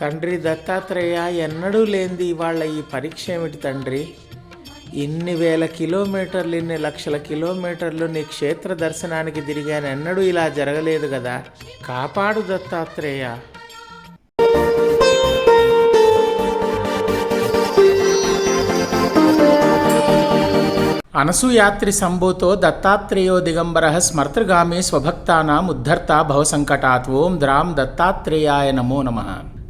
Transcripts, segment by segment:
తండ్రి దత్తాత్రేయ ఎన్నడూ లేనిది ఇవాళ ఈ పరీక్ష ఏమిటి తండ్రి? ఇన్ని వేల కిలోమీటర్లు ఇన్ని లక్షల కిలోమీటర్లు నీ క్షేత్ర దర్శనానికి తిరిగాను. ఎన్నడూ ఇలా జరగలేదు కదా. కాపాడు దత్తాత్రేయ. అనసూయాత్రి సంభూతో దత్తాత్రేయో దిగంబర స్మర్తృగామి స్వభక్తానాం ఉద్ధర్త భవసంకటాత్ ఓం ద్రాం దత్తాత్రేయాయ నమో నమ.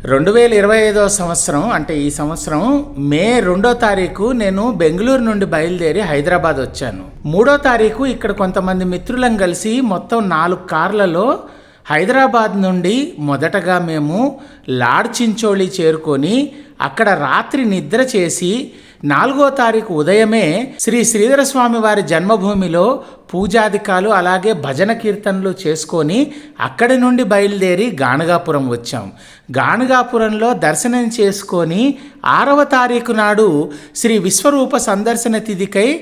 రెండు వేల ఇరవై ఐదో సంవత్సరం అంటే ఈ సంవత్సరం మే రెండో తారీఖు నేను బెంగళూరు నుండి బయలుదేరి హైదరాబాద్ వచ్చాను. మూడో తారీఖు ఇక్కడ కొంతమంది మిత్రులను కలిసి మొత్తం నాలుగు కార్లలో హైదరాబాద్ నుండి మొదటగా మేము లాడ్ చించోళి చేరుకొని అక్కడ రాత్రి నిద్ర చేసి నాలుగో తారీఖు ఉదయమే శ్రీ శ్రీధర స్వామి వారి జన్మభూమిలో పూజాధికాలు అలాగే భజన కీర్తనలు చేసుకొని అక్కడి నుండి బయలుదేరి గానగాపురం వచ్చాం. గానగాపురంలో దర్శనం చేసుకొని ఆరవ తారీఖు నాడు శ్రీ విశ్వరూప సందర్శన తిథికై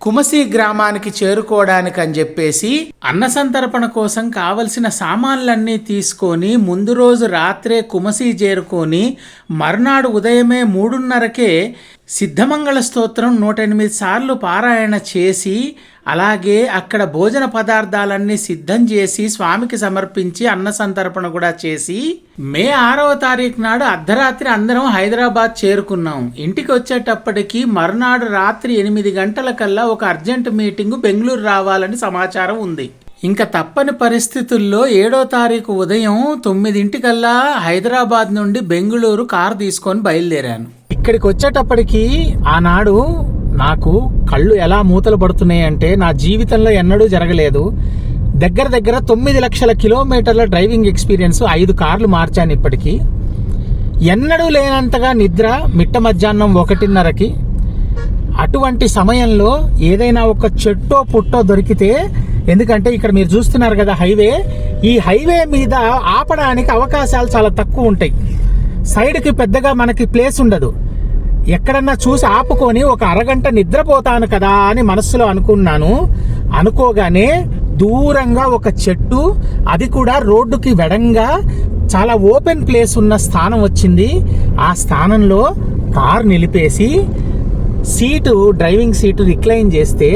కుమసి గ్రామానికి చేరుకోవడానికి అని చెప్పేసి అన్న సంతర్పణ కోసం కావలసిన సామాన్లన్నీ తీసుకొని ముందు రోజు రాత్రే కుమసి చేరుకొని మర్నాడు ఉదయమే మూడున్నరకే సిద్ధమంగళ స్తోత్రం నూట ఎనిమిది సార్లు పారాయణ చేసి అలాగే అక్కడ భోజన పదార్థాలన్నీ సిద్ధం చేసి స్వామికి సమర్పించి అన్న సంతర్పణ కూడా చేసి మే ఆరవ తారీఖు నాడు అర్ధరాత్రి అందరం హైదరాబాద్ చేరుకున్నాం. ఇంటికి వచ్చేటప్పటికి మరునాడు రాత్రి ఎనిమిది గంటల కల్లా ఒక అర్జెంట్ మీటింగ్ బెంగళూరు రావాలని సమాచారం ఉంది. ఇంకా తప్పని పరిస్థితుల్లో ఏడో తారీఖు ఉదయం తొమ్మిదింటికల్లా హైదరాబాద్ నుండి బెంగళూరు కారు తీసుకొని బయలుదేరాను. ఇక్కడికి వచ్చేటప్పటికి ఆనాడు నాకు కళ్ళు ఎలా మూతలు పడుతున్నాయి అంటే నా జీవితంలో ఎన్నడూ జరగలేదు. దగ్గర దగ్గర తొమ్మిది లక్షల కిలోమీటర్ల డ్రైవింగ్ ఎక్స్పీరియన్స్ ఐదు కార్లు మార్చాను ఇప్పటికీ. ఎన్నడూ లేనంతగా నిద్ర మిట్ట మధ్యాహ్నం ఒకటిన్నరకి. అటువంటి సమయంలో ఏదైనా ఒక చెట్టో పుట్టో దొరికితే ఎందుకంటే ఇక్కడ మీరు చూస్తున్నారు కదా హైవే. ఈ హైవే మీద ఆపడానికి అవకాశాలు చాలా తక్కువ ఉంటాయి. సైడ్కి పెద్దగా మనకి ప్లేస్ ఉండదు. ఎక్కడన్నా చూసి ఆపుకొని ఒక అరగంట నిద్రపోతాను కదా అని మనస్సులో అనుకున్నాను. అనుకోగానే దూరంగా ఒక చెట్టు అది కూడా రోడ్డుకి వెడంగా చాలా ఓపెన్ ప్లేస్ ఉన్న స్థానం వచ్చింది. ఆ స్థానంలో కార్ నిలిపేసి సీటు డ్రైవింగ్ సీటు రిక్లైన్ చేస్తే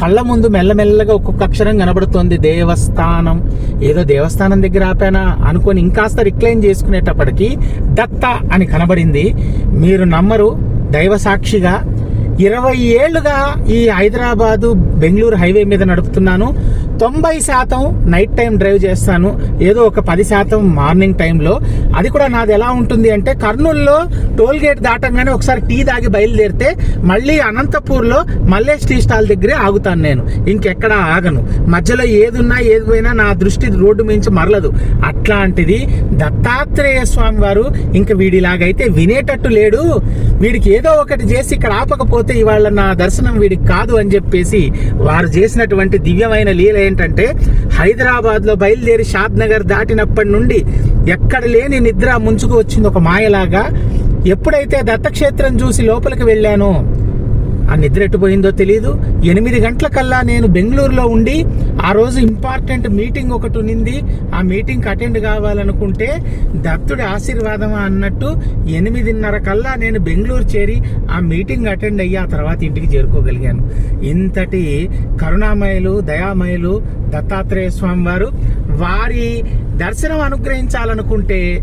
కళ్ళ ముందు మెల్లమెల్లగా ఒక్కొక్క అక్షరం కనబడుతోంది. దేవస్థానం. ఏదో దేవస్థానం దగ్గర ఆపానా అనుకొని ఇంకాస్త రిక్లైన్ చేసుకునేటప్పటికి దత్త అని కనబడింది. మీరు నమ్మరు దైవ సాక్షిగా. ఇరవై ఏళ్ళుగా ఈ హైదరాబాదు బెంగళూరు హైవే మీద నడుపుతున్నాను. తొంభై శాతం నైట్ టైం డ్రైవ్ చేస్తాను. ఏదో ఒక పది శాతం మార్నింగ్ టైంలో. అది కూడా నాది ఎలా ఉంటుంది అంటే కర్నూలులో టోల్ గేట్ దాటంగానే ఒకసారి టీ దాగి బయలుదేరితే మళ్ళీ అనంతపూర్లో మల్లేష్ టీ స్టాల్ దగ్గరే ఆగుతాను నేను. ఇంకెక్కడ ఆగను. మధ్యలో ఏదున్నా ఏది పోయినా నా దృష్టి రోడ్డు మించి మరలదు. అట్లాంటిది దత్తాత్రేయ స్వామి వారు ఇంక వీడిలాగైతే వినేటట్టు లేడు. వీడికి ఏదో ఒకటి చేసి ఇక్కడ ఆపకపోతే ఇవాళ నా దర్శనం వీడికి కాదు అని చెప్పేసి వారు చేసినటువంటి దివ్యమైన లీల ఏంటంటే హైదరాబాద్లో బయలుదేరి షాద్ నగర్ దాటినప్పటి నుండి ఎక్కడ లేని నిద్ర ముంచుకు వచ్చింది ఒక మాయలాగా. ఎప్పుడైతే దత్తక్షేత్రం చూసి లోపలికి వెళ్ళానో ఆ నిద్ర ఎట్టుపోయిందో తెలియదు ఎనిమిది గంటల కల్లా నేను బెంగళూరులో ఉండి ఆ రోజు ఇంపార్టెంట్ మీటింగ్ ఒకటి ఉన్నింది. ఆ మీటింగ్కి అటెండ్ కావాలనుకుంటే దత్తుడి ఆశీర్వాదమా అన్నట్టు ఎనిమిదిన్నర కల్లా నేను బెంగళూరు చేరి ఆ మీటింగ్ అటెండ్ అయ్యి ఆ తర్వాత ఇంటికి చేరుకోగలిగాను. ఇంతటి కరుణామయులు దయామయులు దత్తాత్రేయ స్వామి వారు వారి దర్శనం అనుగ్రహించాలనుకుంటే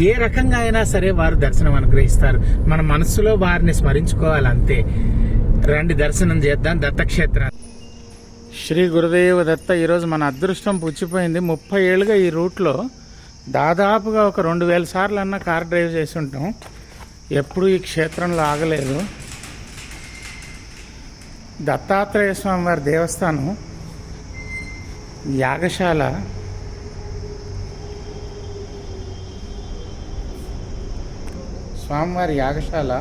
ఏ రకంగా అయినా సరే వారు దర్శనం అనుగ్రహిస్తారు. మన మనస్సులో వారిని స్మరించుకోవాలి అంతే. రండి దర్శనం చేద్దాం దత్తక్షేత్రం శ్రీ గురుదేవ దత్త ఈరోజు మన అదృష్టం పుచ్చిపోయింది. ముప్పై ఏళ్ళుగా ఈ రూట్లో దాదాపుగా ఒక రెండు వేల సార్లు అన్న కార్ డ్రైవ్ చేసి ఉంటాం. ఎప్పుడు ఈ క్షేత్రంలో ఆగలేదు. దత్తాత్రేయ స్వామి వారి దేవస్థానం యాగశాల స్వామివారి యాగశాల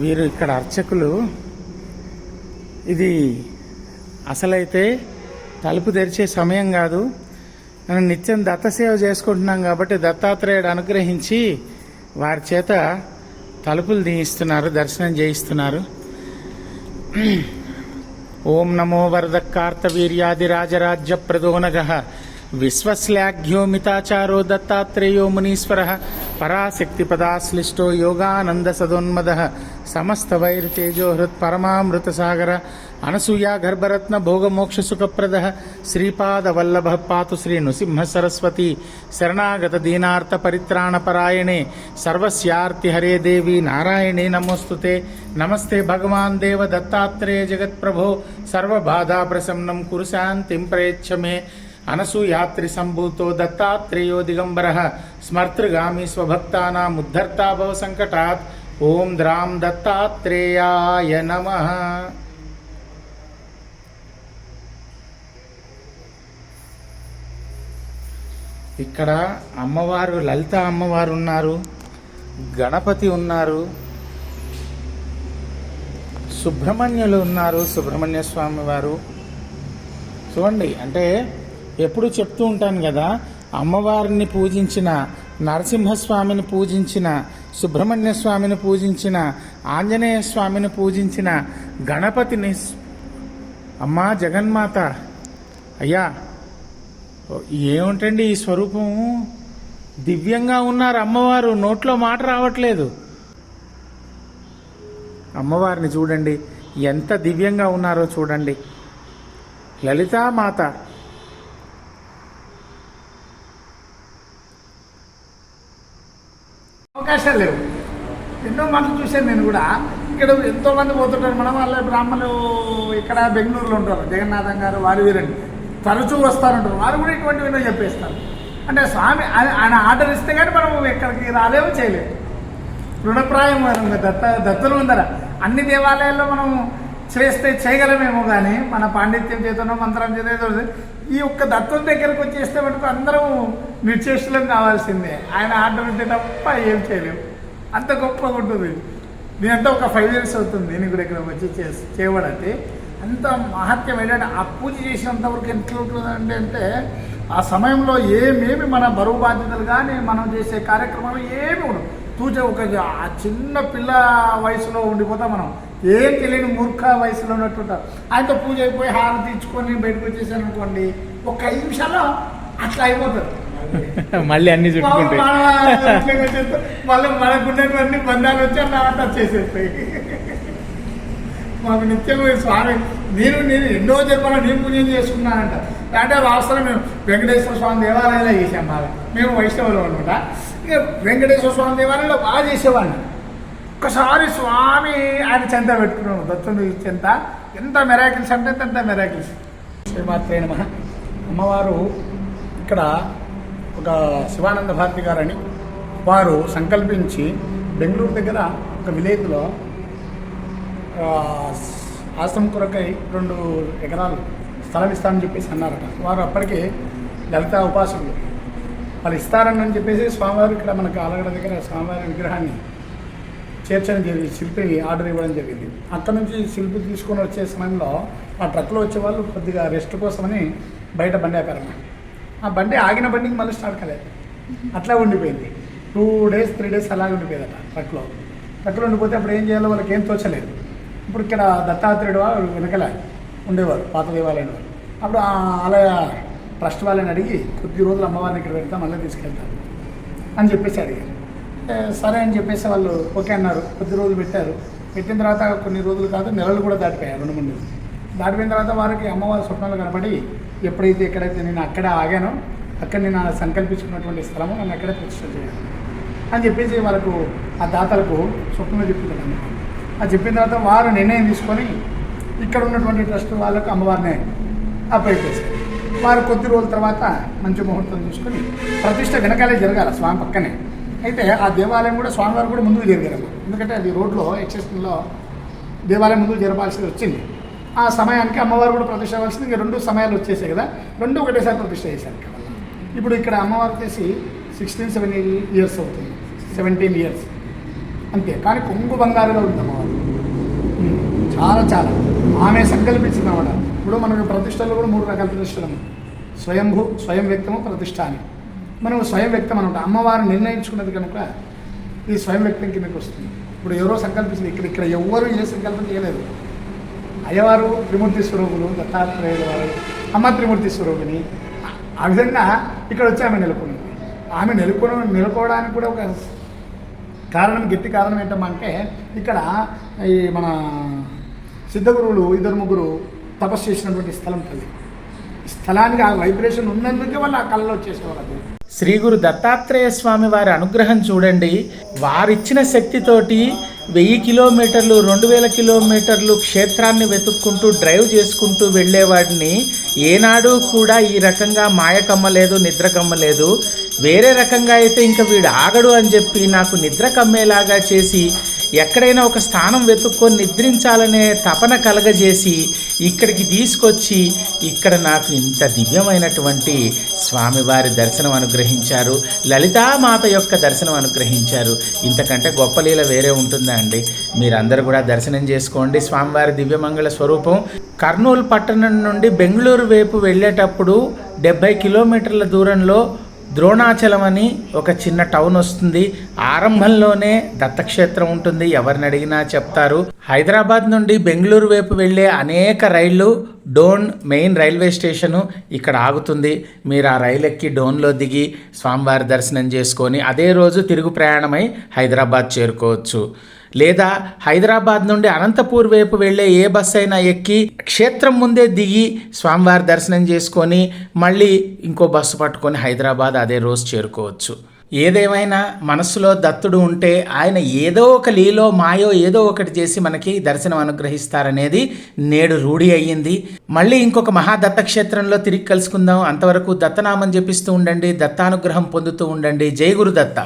వీరు ఇక్కడ అర్చకులు ఇది అసలైతే తలుపు తెరిచే సమయం కాదు. మనం నిత్యం దత్తసేవ చేసుకుంటున్నాం కాబట్టి దత్తాత్రేయుడు అనుగ్రహించి వారి చేత తలుపులు తీయిస్తున్నారు దర్శనం చేయిస్తున్నారు. ఓం నమో. విశ్వశ్లాఘ్యో మితాచారో దత్తాత్రేయో మునీశ్వర పరాశక్తిపదాశ్లిష్టో యోగానందసదోన్మద సమస్తవైర్తేజో హృత్ పరమామృతసాగర అనసూయా గర్భరత్న భోగమోక్ష సుఖప్రద శ్రీపాదవల్లభ పాతు శ్రీ నృసింహ సరస్వతి శరణాగత దీనార్త పరిత్రాణపరాయణే సర్వస్యార్తి హరే దేవి నారాయణే నమోస్తుతే నమస్తే భగవాన్ దేవ దత్తాత్రేయ జగత్ప్రభో సర్వబాధా ప్రసన్నం కురు శాంతిం ప్రయచ్చ మే అనసూయాత్రి సంభూతో దత్తాత్రేయో దిగంబర స్మర్తృగామి స్వభక్తానాముద్ధర్తా భవ సంకటాత్ ఓం ద్రాం దత్తాత్రేయాయ నమః. ఇక్కడ అమ్మవారు లలిత అమ్మవారు ఉన్నారు గణపతి ఉన్నారు సుబ్రహ్మణ్యులు ఉన్నారు సుబ్రహ్మణ్య స్వామి వారు. చూడండి అంటే ఎప్పుడు చెప్తూ ఉంటాను కదా అమ్మవారిని పూజించిన నరసింహస్వామిని పూజించిన సుబ్రహ్మణ్య స్వామిని పూజించిన ఆంజనేయ స్వామిని పూజించిన గణపతిని అమ్మా జగన్మాత అయ్యా ఏమిటండి ఈ స్వరూపం? దివ్యంగా ఉన్నారు అమ్మవారు నోట్లో మాట రావట్లేదు. అమ్మవారిని చూడండి ఎంత దివ్యంగా ఉన్నారో చూడండి. లలితామాత అవకాశాలు లేవు. ఎన్నో మంది చూశాను నేను కూడా. ఇక్కడ ఎంతోమంది పోతుంటారు. మనం వాళ్ళ బ్రాహ్మణులు ఇక్కడ బెంగళూరులో ఉంటారు. జగన్నాథం గారు వారు వీరండి. తరచూ వస్తారంటారు. వారు కూడా ఇటువంటివి చెప్పేస్తారు. అంటే స్వామి ఆయన- ఆర్డర్ ఇస్తే కానీ మనం ఎక్కడికి రాలేము చేయలేము. రుణప్రాయం దత్త దత్తులు ఉందరా. అన్ని దేవాలయాల్లో మనం చేస్తే చేయగలమేమో కానీ మన పాండిత్యం చేతనో మంత్రం చేత ఈ ఒక్క దత్తుల దగ్గరకు వచ్చేస్తే మటుకు అందరం నిర్చేష్టలం కావాల్సిందే. ఆయన ఆర్డర్ ఉంటే తప్ప ఏం చేయలేము అంత గొప్పగా ఉంటుంది. నేనంటే ఒక ఫైవ్ ఇయర్స్ అవుతుంది నేను కూడా ఇక్కడ వచ్చి చేసి చేయబడితే. అంత మహత్యం ఏంటంటే ఆ పూజ చేసినంత వరకు ఎట్లా ఉంటుందంటే అంటే ఆ సమయంలో ఏమేమి మన బరువు బాధ్యతలు కానీ మనం చేసే కార్యక్రమాలు ఏమి ఉండవు. తూచ ఒక ఆ చిన్న పిల్ల వయసులో ఉండిపోతాం మనం. ఏం తెలియని మూర్ఖ వయసులో ఉన్నట్టుంటాం ఆయనతో పూజ అయిపోయి హారం తీర్చుకొని బయటకు వచ్చేసాను అనుకోండి ఒక ఐదు నిమిషాల్లో అట్లా అయిపోతుంది మళ్ళీ అన్ని చుట్టుకుంటాయి మళ్ళీ మనకున్నటువంటి బంధాలు వచ్చి అలా టచ్ చేసేస్తాయి. మాకు నిత్యం స్వామి నేను నేను ఎన్నో జన్మలో నేను పూజలు చేసుకున్నానంట. అంటే వాస్తవం మేము వెంకటేశ్వర స్వామి దేవాలయంలో చేసాం బాగా. మేము వైష్ణవులు అనమాట. ఇక వెంకటేశ్వర స్వామి దేవాలయంలో బాగా చేసేవాడిని ఒక్కసారి స్వామి ఆయన చెంత పెట్టుకున్నాను దత్తుని చెంత. ఎంత మెరాకిల్స్ అంటే ఎంత మెరాకిల్స్ శ్రీమాత్రే నమ. అమ్మవారు ఇక్కడ ఒక శివానంద భారతి గారని వారు సంకల్పించి బెంగళూరు దగ్గర ఒక విలేజ్లో ఆశ్రమం కొరకై రెండు ఎకరాలు స్థలం ఇస్తామని చెప్పేసి అన్నారట. వారు అప్పటికే లలిత ఉపాసకులు. వాళ్ళు ఇస్తారని చెప్పేసి స్వామివారు ఇక్కడ మనకు ఆలగడ దగ్గర స్వామివారి విగ్రహాన్ని చేర్చడం జరిగింది. శిల్పి ఆర్డర్ ఇవ్వడం జరిగింది. అక్కడ నుంచి శిల్పి తీసుకొని వచ్చే సమయంలో ఆ ట్రక్లో వచ్చే వాళ్ళు కొద్దిగా రెస్ట్ కోసమని బయట బండి ఆపారన్నమాట. ఆ బండి ఆగిన బండికి మళ్ళీ స్టార్ట్ కాలేదు. అట్లా ఉండిపోయింది. టూ డేస్ త్రీ డేస్ అలాగే ఉండిపోయేదట ట్రక్లో. ట్రక్లో ఉండిపోతే అప్పుడు ఏం చేయాలో వాళ్ళకి ఏం తోచలేదు. ఇప్పుడు ఇక్కడ దత్తాత్రేయుడు వాళ్ళు వెనకల ఉండేవారు పాత దేవాలయం వారు. అప్పుడు ఆ ఆలయ ట్రస్ట్ వాళ్ళని అడిగి కొద్ది రోజులు అమ్మవారిని ఇక్కడ పెడతాం మళ్ళీ తీసుకెళ్తారు అని చెప్పేసి అడిగారు. సరే అని చెప్పేసి వాళ్ళు ఓకే అన్నారు. కొద్ది రోజులు పెట్టారు. పెట్టిన తర్వాత కొన్ని రోజులు కాదు నెలలు కూడా దాటిపోయాయి రెండు మూడు నెలలు. దాటిపోయిన తర్వాత వారికి అమ్మవారి స్వప్నాలు కనపడి ఎప్పుడైతే ఎక్కడైతే నేను అక్కడ ఆగానో అక్కడ నేను సంకల్పించుకున్నటువంటి స్థలము నన్ను అక్కడే ప్రతిష్ట చేయాలి అని చెప్పేసి వాళ్ళకు ఆ దాతలకు స్వప్నంలో చెప్పిందండి అది చెప్పిన తర్వాత వారు నిర్ణయం తీసుకొని ఇక్కడ ఉన్నటువంటి ట్రస్ట్ వాళ్ళకు అమ్మవారిని అప్లై చేశారు. వారు కొద్ది రోజుల తర్వాత మంచి ముహూర్తం చూసుకొని ప్రతిష్ట వెనకాలే జరగాలి స్వామి పక్కనే. అయితే ఆ దేవాలయం కూడా స్వామివారు కూడా ముందుకు జరిగారు. ఎందుకంటే అది రోడ్లో ఎక్సెషన్లో దేవాలయం ముందుకు జరపాల్సి వచ్చింది. ఆ సమయానికి అమ్మవారు కూడా ప్రతిష్ట అవ్వాల్సింది ఇంకా రెండు సమయాలు వచ్చేసాయి కదా. రెండు ఒకటేసారి ప్రతిష్ట చేశారు. ఇప్పుడు ఇక్కడ అమ్మవారు వచ్చేసి సిక్స్టీన్ సెవెంటీన్ ఇయర్స్ అవుతుంది. సెవెంటీన్ ఇయర్స్ అంతే. కానీ కొంగు బంగారులో ఉంది అమ్మవారు. చాలా చాలా. ఆమె సంకల్పించింది అన్నమాట ఇప్పుడు మనకు ప్రతిష్టలు కూడా మూడు రకాల ప్రతిష్టలు స్వయంభూ స్వయం వ్యక్తము ప్రతిష్ట అని. మనం స్వయం వ్యక్తం అనమాట అమ్మవారు నిర్ణయించుకున్నది కనుక ఈ స్వయం వ్యక్తం కిందకి వస్తుంది. ఇప్పుడు ఎవరో సంకల్పించింది ఇక్కడ ఇక్కడ ఎవరు ఏ సంకల్పం చేయలేదు. అయ్యవారు త్రిమూర్తి స్వరూపులు దత్తాత్రేయుల వారు అమ్మ త్రిమూర్తి స్వరూపిణి ఆ విధంగా ఇక్కడ వచ్చి ఆమె నెలకొంది. ఆమె నెలకొని నెలకోవడానికి కూడా ఒక కారణం గట్టి కారణం ఏంటంటే ఇక్కడ ఈ మన సిద్ధగురువులు ఇద్దరు ముగ్గురు తపస్సు చేసినటువంటి స్థలం తల్లి. ఈ స్థలానికి ఆ వైబ్రేషన్ ఉన్నందుకే వాళ్ళు ఆ కళలో వచ్చేసేవారు అది శ్రీ గురు దత్తాత్రేయ స్వామి వారి అనుగ్రహం చూడండి. వారిచ్చిన శక్తితోటి వెయ్యి కిలోమీటర్లు రెండు వేల కిలోమీటర్లు క్షేత్రాన్ని వెతుక్కుంటూ డ్రైవ్ చేసుకుంటూ వెళ్ళేవాడిని. ఏనాడు కూడా ఈ రకంగా మాయ కమ్మలేదు నిద్ర కమ్మలేదు. వేరే రకంగా అయితే ఇంకా వీడు ఆగడు అని చెప్పి నాకు నిద్ర కమ్మేలాగా చేసి ఎక్కడైనా ఒక స్థానం వెతుక్కొని నిద్రించాలనే తపన కలగజేసి ఇక్కడికి తీసుకొచ్చి ఇక్కడ నాకు ఇంత దివ్యమైనటువంటి స్వామివారి దర్శనం అనుగ్రహించారు. లలితామాత యొక్క దర్శనం అనుగ్రహించారు. ఇంతకంటే గొప్ప లీల వేరే ఉంటుందా అండి? మీరందరూ కూడా దర్శనం చేసుకోండి. స్వామివారి దివ్యమంగళ స్వరూపం. కర్నూలు పట్టణం నుండి బెంగళూరు వైపు వెళ్ళేటప్పుడు డెబ్బై కిలోమీటర్ల దూరంలో ద్రోణాచలం అని ఒక చిన్న టౌన్ వస్తుంది. ఆరంభంలోనే దత్తక్షేత్రం ఉంటుంది. ఎవరిని అడిగినా చెప్తారు. హైదరాబాద్ నుండి బెంగళూరు వైపు వెళ్ళే అనేక రైళ్ళు డోన్ మెయిన్ రైల్వే స్టేషను ఇక్కడ ఆగుతుంది. మీరు ఆ రైలు ఎక్కి డోన్లో దిగి స్వామివారి దర్శనం చేసుకొని అదే రోజు తిరుగు ప్రయాణమై హైదరాబాద్ చేరుకోవచ్చు. లేదా హైదరాబాద్ నుండి అనంతపూర్ వైపు వెళ్ళే ఏ బస్ అయినా ఎక్కి క్షేత్రం ముందే దిగి స్వామివారి దర్శనం చేసుకొని మళ్ళీ ఇంకో బస్సు పట్టుకొని హైదరాబాద్ అదే రోజు చేరుకోవచ్చు. ఏదేమైనా మనస్సులో దత్తుడు ఉంటే ఆయన ఏదో ఒక లీలో మాయో ఏదో ఒకటి చేసి మనకి దర్శనం అనుగ్రహిస్తారనేది నేడు రూఢి అయ్యింది. మళ్ళీ ఇంకొక మహాదత్త క్షేత్రంలో తిరిగి కలుసుకుందాం. అంతవరకు దత్తనామం జపిస్తూ ఉండండి దత్తానుగ్రహం పొందుతూ ఉండండి. జైగురు దత్త